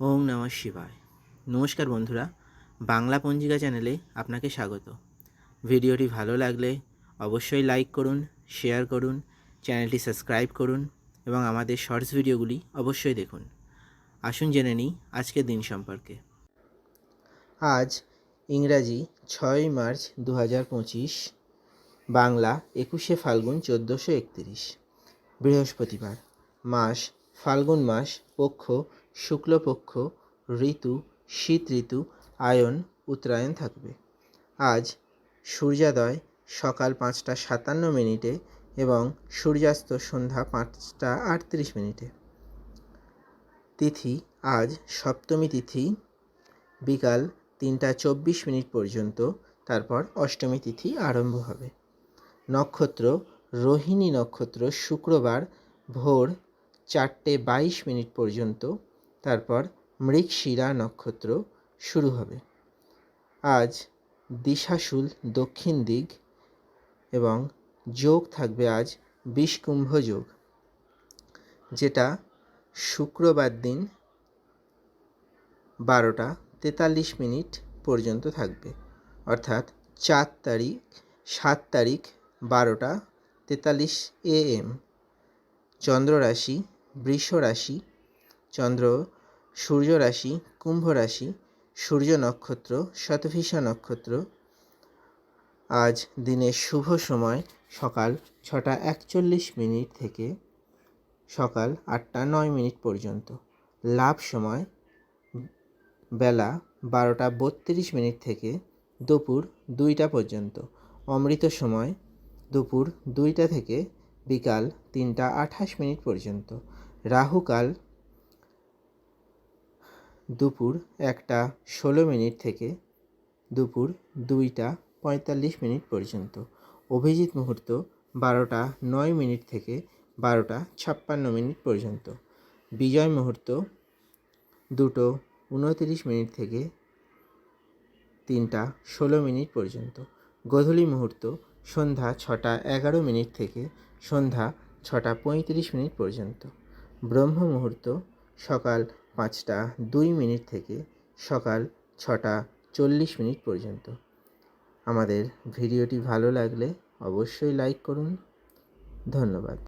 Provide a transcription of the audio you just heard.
ওম নমঃ শিবায়। নমস্কার বন্ধুরা, বাংলা পঞ্জিকা চ্যানেলে আপনাকে স্বাগত। ভিডিওটি ভালো লাগলে অবশ্যই লাইক করুন, শেয়ার করুন, চ্যানেলটি সাবস্ক্রাইব করুন এবং আমাদের শর্টস ভিডিওগুলি অবশ্যই দেখুন। আসুন জেনে নিই আজকের দিন সম্পর্কে। আজ ইংরাজি ছয় মার্চ দু পঁচিশ, বাংলা একুশে ফাল্গুন চোদ্দোশো একতিরিশ। বৃহস্পতিবার, মাস, ফাল্গুন মাস পক্ষ শুক্লপক্ষ, ঋতু, শীত ঋতু, আয়ন, উত্তরায়ণ থাকবে। আজ সূর্যোদয় সকাল পাঁচটা সাতান্ন মিনিটে এবং সূর্যাস্ত সন্ধ্যা পাঁচটা আটত্রিশ মিনিটে। তিথি, আজ সপ্তমী তিথি, বিকাল তিনটা চব্বিশ মিনিট পর্যন্ত, তারপর অষ্টমী তিথি আরম্ভ হবে। নক্ষত্র, রোহিণী নক্ষত্র শুক্রবার ভোর চারটে বাইশ মিনিট পর্যন্ত তারপর মৃগশিরা নক্ষত্র শুরু হবে। আজ দিশাশুল দক্ষিণ দিক এবং যোগ থাকবে আজ বিষকুম্ভ যোগ, যেটা শুক্রবার দিন বারোটা তেতাল্লিশ মিনিট পর্যন্ত থাকবে। অর্থাৎ চার তারিখ, সাত তারিখ বারোটা তেতাল্লিশ এ এম চন্দ্র রাশি বৃষ রাশি চন্দ্র সূর্য রাশি, কুম্ভ রাশি, সূর্য নক্ষত্র শতভিষা নক্ষত্র। আজ দিনের শুভ সময় সকাল ছটা একচল্লিশ মিনিট থেকে সকাল আটটা নয় মিনিট পর্যন্ত। লাভ সময় বেলা বারোটা বত্রিশ মিনিট থেকে দুপুর দুইটা পর্যন্ত। অমৃত সময় দুপুর দুইটা থেকে বিকাল তিনটা আঠাশ মিনিট পর্যন্ত। রাহুকাল দুপুর একটা ষোলো মিনিট থেকে দুপুর দুইটা পঁয়তাল্লিশ মিনিট পর্যন্ত। অভিজিৎ মুহূর্ত বারোটা নয় মিনিট থেকে বারোটা ছাপ্পান্ন মিনিট পর্যন্ত। বিজয় মুহূর্ত দুটো উনতিরিশ মিনিট থেকে তিনটা ষোলো মিনিট পর্যন্ত। গোধূলি মুহূর্ত সন্ধ্যা ছটা এগারো মিনিট থেকে সন্ধ্যা ছটা পঁয়ত্রিশ মিনিট পর্যন্ত। ব্রহ্ম মুহূর্ত সকাল পাঁচটা দুই মিনিট থেকে সকাল ছটা চল্লিশ মিনিট পর্যন্ত। আমাদের ভিডিওটি ভালো লাগলে অবশ্যই লাইক করুন। ধন্যবাদ।